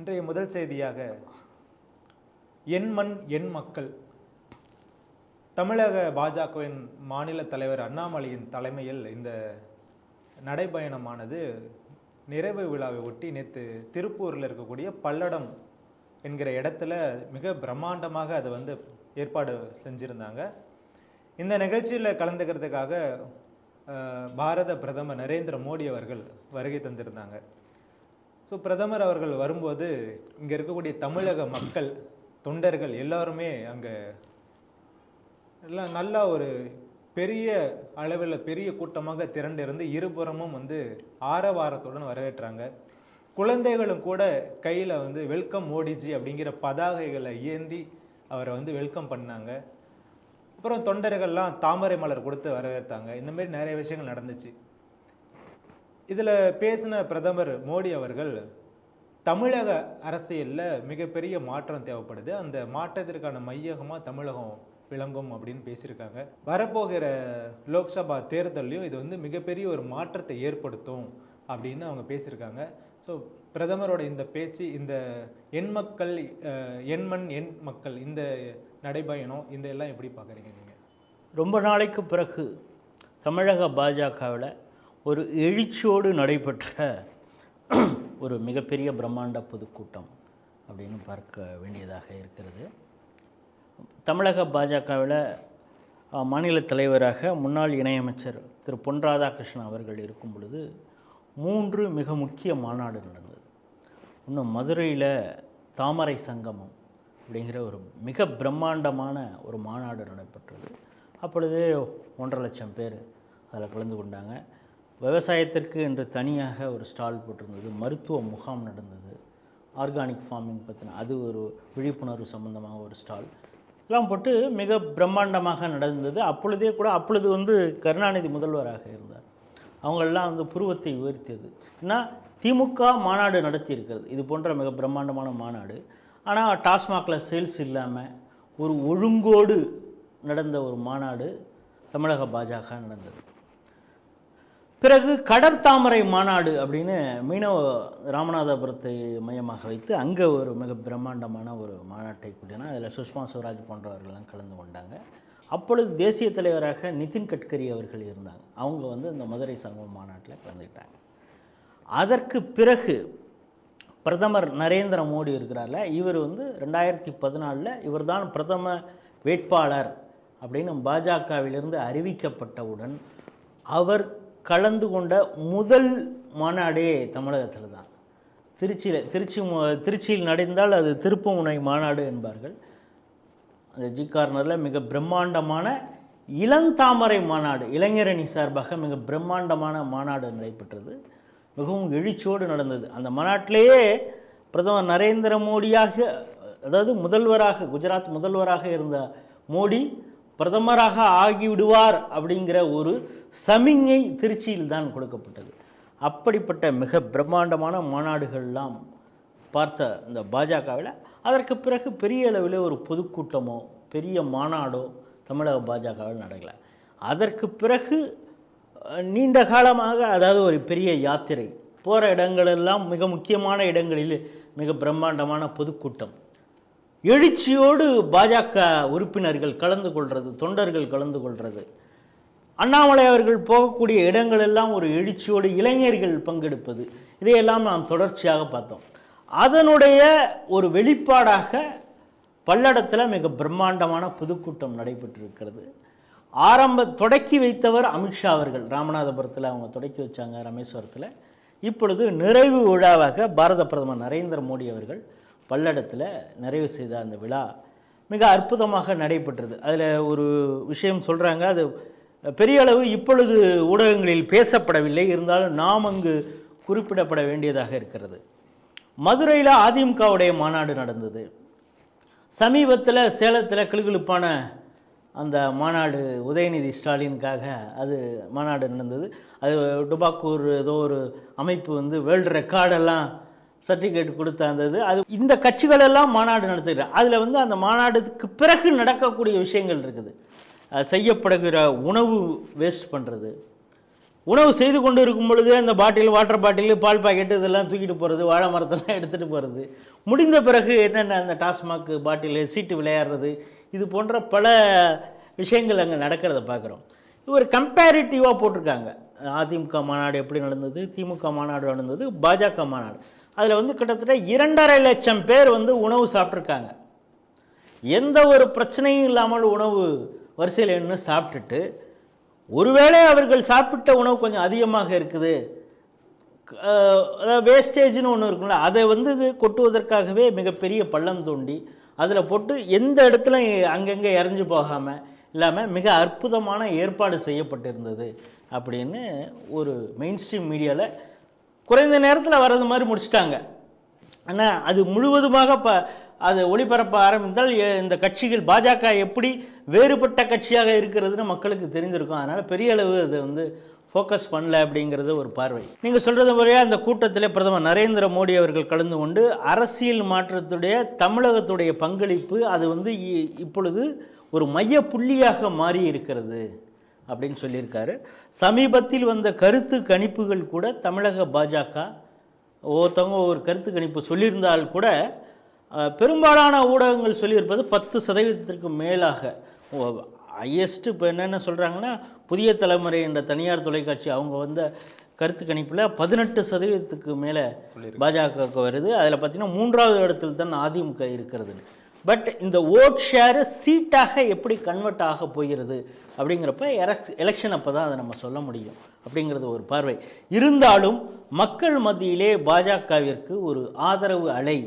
இன்றைய முதல் செய்தியாக என் மண் என் மக்கள். தமிழக பாஜகவின் மாநில தலைவர் அண்ணாமலையின் தலைமையில் இந்த நடைபயணமானது நிறைவு விழாவை ஒட்டி நேற்று திருப்பூரில் இருக்கக்கூடிய பல்லடம் என்கிற இடத்துல மிக பிரம்மாண்டமாக அதை வந்து ஏற்பாடு செஞ்சுருந்தாங்க. இந்த நிகழ்ச்சியில் கலந்துக்கிறதுக்காக பாரத பிரதமர் நரேந்திர மோடி அவர்கள் வருகை தந்திருந்தாங்க. ஸோ பிரதமர் அவர்கள் வரும்போது இங்கே இருக்கக்கூடிய தமிழக மக்கள் தொண்டர்கள் எல்லாருமே அங்கே எல்லாம் நல்லா ஒரு பெரிய அளவில் பெரிய கூட்டமாக திரண்டிருந்து இருபுறமும் வந்து ஆரவாரத்துடன் வரவேற்றாங்க. குழந்தைகளும் கூட கையில் வந்து வெல்கம் மோடிஜி அப்படிங்கிற பதாகைகளை ஏந்தி அவரை வந்து வெல்கம் பண்ணாங்க. அப்புறம் தொண்டர்கள்லாம் தாமரை மலர் கொடுத்து வரவேற்றாங்க. இந்த மாதிரி நிறைய விஷயங்கள் நடந்துச்சு. இதில் பேசின பிரதமர் மோடி அவர்கள் தமிழக அரசியலில் மிகப்பெரிய மாற்றம் தேவைப்படுது. அந்த மாற்றத்திற்கான மையகமாக தமிழகம் விளங்கும் அப்படின்னு பேசியிருக்காங்க. வரப்போகிற லோக்சபா தேர்தல்லையும் இது வந்து மிகப்பெரிய ஒரு மாற்றத்தை ஏற்படுத்தும் அப்படின்னு அவங்க பேசியிருக்காங்க. ஸோ பிரதமரோட இந்த பேச்சு இந்த எண் மக்கள் எண்மண் எண் எண் மக்கள் இந்த நடைபயணம் இந்த எல்லாம் எப்படி பார்க்குறீங்க நீங்கள் ரொம்ப நாளைக்கு பிறகு தமிழக பாஜகவில் ஒரு எழுச்சியோடு நடைபெற்ற ஒரு மிகப்பெரிய பிரம்மாண்ட பொதுக்கூட்டம் அப்படின்னு பார்க்க வேண்டியதாக இருக்கிறது. தமிழக பாஜகவில் மாநில தலைவராக முன்னாள் இணையமைச்சர் திரு. பொன் ராதாகிருஷ்ணன் அவர்கள் இருக்கும் பொழுது மூன்று மிக முக்கிய மாநாடு நடந்தது. இன்னும் மதுரையில் தாமரை சங்கமம் அப்படிங்கிற ஒரு மிக பிரம்மாண்டமான ஒரு மாநாடு நடைபெற்றது. அப்பொழுது ஒன்றரை லட்சம் பேர் அதில் கலந்து கொண்டாங்க. விவசாயத்திற்கு என்று தனியாக ஒரு ஸ்டால் போட்டிருந்தது மருத்துவ முகாம் நடந்தது ஆர்கானிக் ஃபார்மிங் பற்றின அது ஒரு விழிப்புணர்வு சம்பந்தமாக ஒரு ஸ்டால். எல்லாம் போட்டு மிக பிரம்மாண்டமாக நடந்தது. அப்பொழுதே கூட அப்பொழுது வந்து கருணாநிதி முதல்வராக இருந்தார். அவங்களெல்லாம் வந்து புருவத்தை உயர்த்தியது. ஏன்னா திமுக மாநாடு நடத்தியிருக்கிறது. இது போன்ற மிக பிரம்மாண்டமான மாநாடு. ஆனால் டாஸ்மாகில் சேல்ஸ் இல்லாமல் ஒரு ஒழுங்கோடு நடந்த ஒரு மாநாடு தமிழக பாஜக நடந்தது. பிறகு கடற்தாமரை மாநாடு அப்படின்னு மீனவ ராமநாதபுரத்தை மையமாக வைத்து அங்கே ஒரு மிக பிரம்மாண்டமான ஒரு மாநாட்டை கூட்டினா அதில் சுஷ்மா ஸ்வராஜ் போன்றவர்கள்லாம் கலந்து கொண்டாங்க. அப்பொழுது தேசிய தலைவராக நிதின் கட்கரி அவர்கள் இருந்தாங்க. அவங்க வந்து இந்த மதுரை சங்கம் மாநாட்டில் கலந்துக்கிட்டாங்க. அதற்கு பிறகு பிரதமர் நரேந்திர மோடி இருக்கிறார்ல இவர் வந்து ரெண்டாயிரத்தி பதினாலில் இவர்தான் பிரதம வேட்பாளர் அப்படின்னு பாஜகவிலிருந்து அறிவிக்கப்பட்டவுடன் அவர் கலந்து கொண்ட முதல் மாநாடே தமிழகத்தில் தான் திருச்சியில் திருச்சி திருச்சியில் நடந்தால் அது திருப்புமுனை மாநாடு என்பார்கள். அந்த ஜி கார்னரில் மிக பிரம்மாண்டமான இளந்தாமரை மாநாடு இளைஞரணி சார்பாக மிக பிரம்மாண்டமான மாநாடு நடைபெற்றது. மிகவும் எழுச்சியோடு நடந்தது. அந்த மாநாட்டிலேயே பிரதமர் நரேந்திர மோடியாக அதாவது முதல்வராக குஜராத் முதல்வராக இருந்த மோடி பிரதமராக ஆகிவிடுவார் அப்படிங்கிற ஒரு சமிஞ்ஞை திருச்சியில் தான் கொடுக்கப்பட்டது. அப்படிப்பட்ட மிக பிரம்மாண்டமான மாநாடுகள்லாம் பார்த்த இந்த பாஜகவில் அதற்கு பிறகு பெரிய அளவில் ஒரு பொதுக்கூட்டமோ பெரிய மாநாடோ தமிழக பாஜகவில் நடக்கலை. அதற்கு பிறகு நீண்ட காலமாக அதாவது ஒரு பெரிய யாத்திரை போகிற இடங்களெல்லாம் மிக முக்கியமான இடங்களில் மிக பிரம்மாண்டமான பொதுக்கூட்டம். எழுச்சியோடு பாஜக உறுப்பினர்கள் கலந்து கொள்வது தொண்டர்கள் கலந்து கொள்வது அண்ணாமலை அவர்கள் போகக்கூடிய இடங்கள் எல்லாம் ஒரு எழுச்சியோடு இளைஞர்கள் பங்கெடுப்பது. இதையெல்லாம் நாம் தொடர்ச்சியாக பார்த்தோம். அதனுடைய ஒரு வெளிப்பாடாக பல்லடத்தில் மிக பிரம்மாண்டமான பொதுக்கூட்டம் நடைபெற்றிருக்கிறது. ஆரம்ப தொடக்கி வைத்தவர் அமித்ஷா அவர்கள். ராமநாதபுரத்தில் அவங்க தொடக்கி வச்சாங்க ராமேஸ்வரத்தில். இப்பொழுது நிறைவு விழாவாக பாரத பிரதமர் நரேந்திர மோடி அவர்கள் பல்லடத்தில் நிறைவு செய்த அந்த விழா மிக அற்புதமாக நடைபெற்றது. அதில் ஒரு விஷயம் சொல்கிறாங்க அது பெரிய அளவு இப்பொழுது ஊடகங்களில் பேசப்படவில்லை இருந்தாலும் நாம் அங்கு குறிப்பிடப்பட வேண்டியதாக இருக்கிறது. மதுரையில் அதிமுகவுடைய மாநாடு நடந்தது. சமீபத்தில் சேலத்தில் கிளுகிழுப்பான அந்த மாநாடு உதயநிதி ஸ்டாலினுக்காக அது மாநாடு நடந்தது. அது டுபாக்கூர் ஏதோ ஒரு அமைப்பு வந்து வேர்ல்டு ரெக்கார்டெல்லாம் சர்டிஃபிகேட் கொடுத்த அந்த அது இந்த கட்சிகளெல்லாம் மாநாடு நடத்துகிறார் அதில் வந்து அந்த மாநாடுக்கு பிறகு நடக்கக்கூடிய விஷயங்கள் இருக்குது. அது செய்யப்படுகிற உணவு வேஸ்ட் பண்ணுறது உணவு செய்து கொண்டு இருக்கும் பொழுது அந்த பாட்டில் வாட்டர் பாட்டில் பால் பாக்கெட்டு இதெல்லாம் தூக்கிட்டு போகிறது வாழை மரத்தெல்லாம் எடுத்துகிட்டு போகிறது முடிந்த பிறகு என்னென்ன அந்த டாஸ்மாக் பாட்டில் சீட்டு விளையாடுறது இது போன்ற பல விஷயங்கள் அங்கே நடக்கிறத பார்க்குறோம். ஒரு கம்பேரிட்டிவாக போட்டிருக்காங்க. அதிமுக மாநாடு எப்படி நடந்தது திமுக மாநாடு நடந்தது பாஜக மாநாடு. அதில் வந்து கிட்டத்தட்ட இரண்டரை லட்சம் பேர் வந்து உணவு சாப்பிட்ருக்காங்க எந்த ஒரு பிரச்சனையும் இல்லாமல் உணவு வரிசையில் நின்று சாப்பிட்டுட்டு ஒருவேளை அவர்கள் சாப்பிட்ட உணவு கொஞ்சம் அதிகமாக இருக்குது. அதாவது வேஸ்டேஜ்னு ஒன்று இருக்குல்ல அதை வந்து இது கொட்டுவதற்காகவே மிகப்பெரிய பள்ளம் தோண்டி அதில் போட்டு எந்த இடத்துல அங்கங்கே இறஞ்சி போகாமல் இல்லாமல் மிக அற்புதமான ஏற்பாடு செய்யப்பட்டிருந்தது அப்படின்னு ஒரு மெயின் ஸ்ட்ரீம் மீடியாவில் குறைந்த நேரத்தில் வர்றது மாதிரி முடிச்சிட்டாங்க. ஆனால் அது முழுவதுமாக ப அது ஒளிபரப்ப ஆரம்பித்தால் இந்த கட்சிகள் பாஜக எப்படி வேறுபட்ட கட்சியாக இருக்கிறதுன்னு மக்களுக்கு தெரிஞ்சிருக்கும். அதனால் பெரிய அளவு அது வந்து ஃபோக்கஸ் பண்ணல அப்படிங்கிறது ஒரு பார்வை. நீங்கள் சொல்கிறது முறையாக அந்த கூட்டத்தில் பிரதமர் நரேந்திர மோடி அவர்கள் கலந்து கொண்டு அரசியல் மாற்றத்துடைய தமிழகத்துடைய பங்களிப்பு அது வந்து இ- இப்பொழுது ஒரு மைய புள்ளியாக மாறி இருக்கிறது அப்படின்னு சொல்லியிருக்காரு. சமீபத்தில் வந்த கருத்து கணிப்புகள் கூட தமிழக பாஜக ஒவ்வொருத்தவங்க ஒரு கருத்து கணிப்பு சொல்லியிருந்தால் கூட பெரும்பாலான ஊடகங்கள் சொல்லியிருப்பது பத்து சதவீதத்திற்கு மேலாக. ஹையஸ்ட்டு இப்போ என்னென்ன சொல்கிறாங்கன்னா புதிய தலைமுறை என்ற தனியார் தொலைக்காட்சி அவங்க வந்த கருத்து கணிப்பில் பதினெட்டு சதவீதத்துக்கு மேலே பாஜகவுக்கு வருது. அதில் பார்த்தீங்கன்னா மூன்றாவது இடத்தில் தான் அதிமுக இருக்கிறது பட் இந்த ஓட் ஷேரு சீட்டாக எப்படி கன்வெர்ட் ஆக போகிறது அப்படிங்கிறப்ப எலெக்ஷன் அப்போ தான் அதை நம்ம சொல்ல முடியும் அப்படிங்கிறது ஒரு பார்வை. இருந்தாலும் மக்கள் மத்தியிலே பாஜகவிற்கு ஒரு ஆதரவு அலை.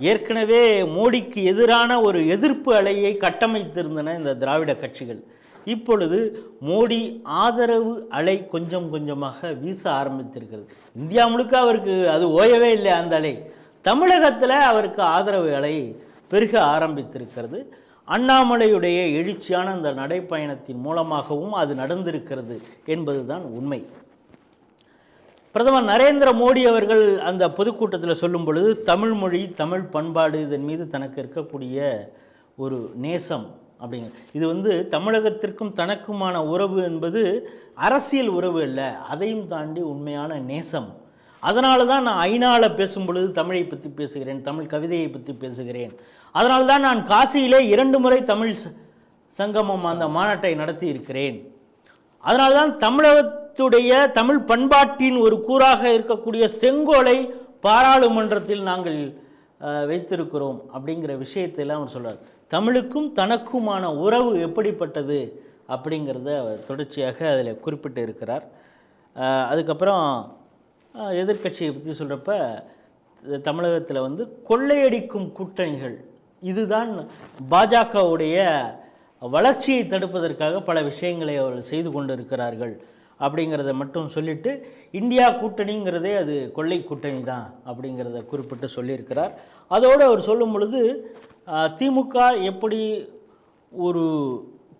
ஏற்கனவே மோடிக்கு எதிரான ஒரு எதிர்ப்பு அலையை கட்டமைத்திருந்தன இந்த திராவிட கட்சிகள். இப்பொழுது மோடி ஆதரவு அலை கொஞ்சம் கொஞ்சமாக வீச ஆரம்பித்திருக்கிறது. இந்தியா முழுக்க அவருக்கு அது ஓயவே இல்லை அந்த அலை. தமிழகத்தில் அவருக்கு ஆதரவு அலை. பெருக ஆரம்பித்திருக்கிறது. அண்ணாமலையுடைய எழுச்சியான அந்த நடைப்பயணத்தின் மூலமாகவும் அது நடந்திருக்கிறது என்பதுதான் உண்மை. பிரதமர் நரேந்திர மோடி அவர்கள் அந்த பொதுக்கூட்டத்தில் சொல்லும் பொழுது தமிழ் மொழி தமிழ் பண்பாடு இதன் மீது தனக்கு இருக்கக்கூடிய ஒரு நேசம் அப்படிங்க இது வந்து தமிழகத்திற்கும் தனக்குமான உறவு என்பது அரசியல் உறவு இல்லை அதையும் தாண்டி உண்மையான நேசம். அதனால தான் நான் ஐநாவில் பேசும் பொழுது தமிழை பற்றி பேசுகிறேன் தமிழ் கவிதையை பற்றி பேசுகிறேன். அதனால் தான் நான் காசியிலே இரண்டு முறை தமிழ் ச- சங்கமம் அந்த மாநாட்டை நடத்தி இருக்கிறேன் அதனால்தான் தமிழகத்துடைய தமிழ் பண்பாட்டின் ஒரு கூறாக இருக்கக்கூடிய செங்கோலை பாராளுமன்றத்தில் நாங்கள் வைத்திருக்கிறோம் அப்படிங்கிற விஷயத்தையெல்லாம் அவர் சொல்கிறார் தமிழுக்கும் தனக்குமான உறவு எப்படிப்பட்டது அப்படிங்கிறத அவர் தொடர்ச்சியாக அதில் குறிப்பிட்டு இருக்கிறார். அதுக்கப்புறம் எதிர்கட்சியை எதிர்க்கட்சியை பற்றி சொல்கிறப்ப தமிழகத்தில் வந்து கொள்ளையடிக்கும் கூட்டணிகள் இதுதான் பாஜகவுடைய வளர்ச்சியை தடுப்பதற்காக பல விஷயங்களை அவர்கள் செய்து கொண்டு இருக்கிறார்கள் அப்படிங்கிறத மட்டும் சொல்லிட்டு இந்தியா கூட்டணிங்கிறதே அது கொள்ளை கூட்டணி தான் அப்படிங்கிறத குறிப்பிட்டு சொல்லியிருக்கிறார். அதோடு அவர் சொல்லும் பொழுது திமுக எப்படி ஒரு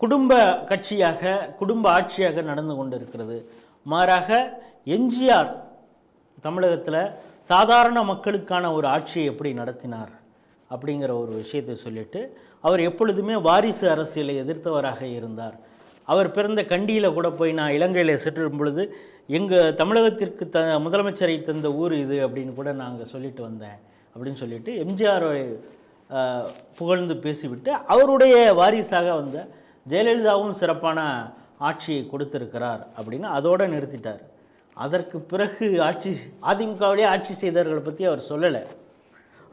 குடும்ப கட்சியாக குடும்ப ஆட்சியாக நடந்து கொண்டு இருக்கிறது மாறாக எம்ஜிஆர் தமிழகத்தில் சாதாரண மக்களுக்கான ஒரு ஆட்சியை எப்படி நடத்தினார்? அப்படிங்கிற ஒரு விஷயத்தை சொல்லிட்டு அவர் எப்பொழுதுமே வாரிசு அரசியலை எதிர்த்தவராக இருந்தார். அவர் பிறந்த கண்டியில் கூட போய் நான் இலங்கையில் சென்றும் பொழுது எங்கள் தமிழகத்திற்கு த முதலமைச்சரை தந்த ஊர் இது அப்படின்னு கூட நாங்கள் சொல்லிட்டு வந்தேன். அப்படின்னு சொல்லிட்டு எம்ஜிஆரை புகழ்ந்து பேசிவிட்டு அவருடைய வாரிசாக வந்த ஜெயலலிதாவும் சிறப்பான ஆட்சியை கொடுத்திருக்கிறார் அப்படின்னு அதோடு நிறுத்திட்டார். அதற்கு பிறகு ஆட்சி அதிமுகவிலே ஆட்சி செய்தவர்களை பற்றி அவர் சொல்லலை.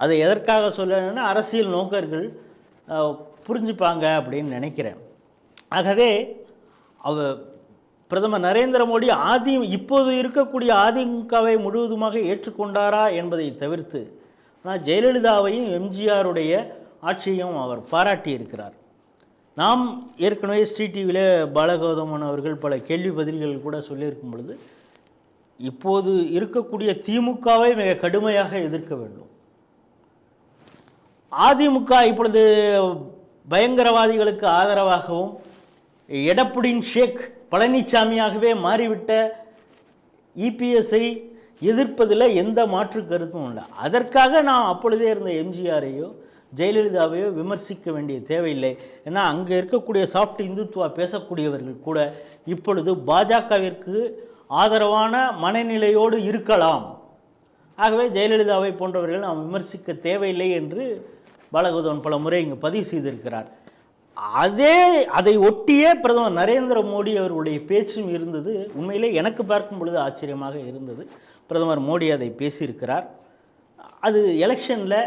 அதை எதற்காக சொல்லணும்னா அரசியல் நோக்கர்கள் புரிஞ்சுப்பாங்க அப்படின்னு நினைக்கிறேன். ஆகவே அவ பிரதமர் நரேந்திர மோடி ஆதி இப்போது இருக்கக்கூடிய அதிமுகவை முழுவதுமாக ஏற்றுக்கொண்டாரா என்பதை தவிர்த்து ஆனால் ஜெயலலிதாவையும் எம்ஜிஆருடைய ஆட்சியையும் அவர் பாராட்டி இருக்கிறார் நாம் ஏற்கனவே ஸ்ரீ டிவியில் பாலகௌதமன் அவர்கள் பல கேள்வி பதில்கள் கூட சொல்லியிருக்கும் பொழுது இப்போது இருக்கக்கூடிய திமுகவை மிக கடுமையாக எதிர்க்க வேண்டும். அதிமுக இப்பொழுது பயங்கரவாதிகளுக்கு ஆதரவாகவும் எடப்புடின் ஷேக் பழனிசாமியாகவே மாறிவிட்ட இபிஎஸ்ஐ எதிர்ப்பதில் எந்த மாற்று கருத்தும் இல்லை. அதற்காக நான் அப்பொழுதே இருந்த எம்ஜிஆரையோ ஜெயலலிதாவையோ விமர்சிக்க வேண்டிய தேவையில்லை. ஏன்னா அங்கே இருக்கக்கூடிய சாஃப்ட் இந்துத்துவா பேசக்கூடியவர்கள் கூட இப்பொழுது பாஜகவிற்கு ஆதரவான மனநிலையோடு இருக்கலாம். ஆகவே ஜெயலலிதாவை போன்றவர்கள் நாம் விமர்சிக்க தேவையில்லை என்று பாலகோதவன் பல முறை இங்கு பதிவு செய்திருக்கிறார். அதே அதை ஒட்டியே பிரதமர் நரேந்திர மோடி அவர்களுடைய பேச்சும் இருந்தது. உண்மையிலே எனக்கு பார்க்கும் பொழுது ஆச்சரியமாக இருந்தது. பிரதமர் மோடி அதை பேசியிருக்கிறார். அது எலெக்ஷனில்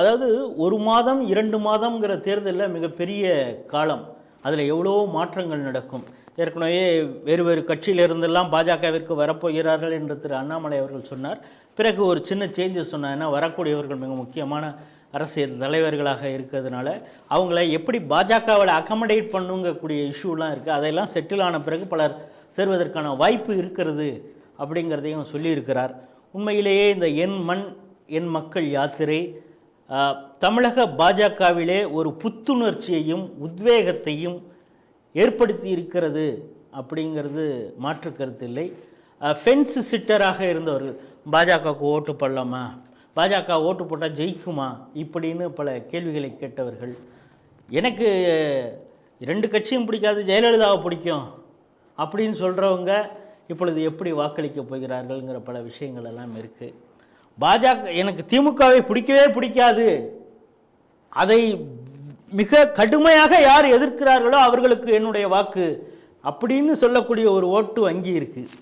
அதாவது ஒரு மாதம் இரண்டு மாதம்ங்கிற தேர்தலில் மிகப்பெரிய காலம். அதில் எவ்வளோ மாற்றங்கள் நடக்கும். ஏற்கனவே வேறு வேறு கட்சியிலிருந்தெல்லாம் பாஜகவிற்கு வரப்போகிறார்கள் என்று திரு அண்ணாமலை அவர்கள் சொன்னார். பிறகு ஒரு சின்ன சேஞ்சஸ் சொன்னார் ஏன்னா வரக்கூடியவர்கள் மிக முக்கியமான அரசியல் தலைவர்களாக இருக்கிறதுனால அவங்கள எப்படி பாஜகவில் அக்கமடேட் பண்ணுங்கக்கூடிய இஷ்யூலாம் இருக்குது அதையெல்லாம் செட்டில் ஆன பிறகு பலர் சேர்வதற்கான வாய்ப்பு இருக்கிறது அப்படிங்கிறதையும் சொல்லியிருக்கிறார். உண்மையிலேயே இந்த என் மண் என் மக்கள் யாத்திரை தமிழக பாஜகவிலே ஒரு புத்துணர்ச்சியையும் உத்வேகத்தையும் ஏற்படுத்தி இருக்கிறது அப்படிங்கிறது மாற்று கருத்து இல்லை. ஃபென்ஸ் சிட்டராக இருந்தவர்கள் பாஜகவுக்கு ஓட்டு பண்ணலாமா பாஜக ஓட்டு போட்டால் ஜெயிக்குமா? இப்படின்னு பல கேள்விகளை கேட்டவர்கள். எனக்கு ரெண்டு கட்சியும் பிடிக்காது ஜெயலலிதாவை பிடிக்கும். அப்படின்னு சொல்கிறவங்க இப்பொழுது எப்படி வாக்களிக்க போகிறார்கள்ங்கிற பல விஷயங்கள் எல்லாம் இருக்குது பாஜக எனக்கு திமுகவை பிடிக்கவே பிடிக்காது. அதை மிக கடுமையாக யார் எதிர்க்கிறார்களோ அவர்களுக்கு என்னுடைய வாக்கு. அப்படின்னு சொல்லக்கூடிய ஒரு ஓட்டு வங்கி இருக்குது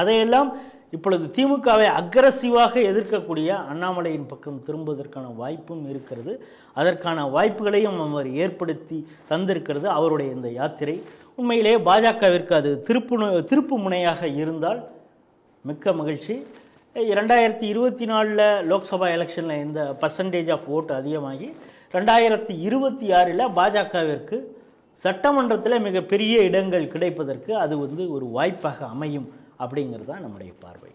அதையெல்லாம் இப்பொழுது திமுகவை அக்ரஸிவாக எதிர்க்கக்கூடிய அண்ணாமலையின் பக்கம் திரும்புவதற்கான வாய்ப்பும் இருக்கிறது. அதற்கான வாய்ப்புகளையும் அவர் ஏற்படுத்தி தந்திருக்கிறது அவருடைய இந்த யாத்திரை. உண்மையிலே பாஜகவிற்கு அது திருப்பு திருப்பு முனையாக இருந்தால் மிக்க மகிழ்ச்சி. ரெண்டாயிரத்தி இருபத்தி நாலில் லோக்சபா எலெக்ஷனில் இந்த பர்சன்டேஜ் ஆஃப் ஓட்டு அதிகமாகி ரெண்டாயிரத்தி இருபத்தி ஆறில் பாஜகவிற்கு சட்டமன்றத்தில் மிகப்பெரிய இடங்கள் கிடைப்பதற்கு அது வந்து ஒரு வாய்ப்பாக அமையும். அப்படிங்கிறது தான் நம்முடைய பார்வை.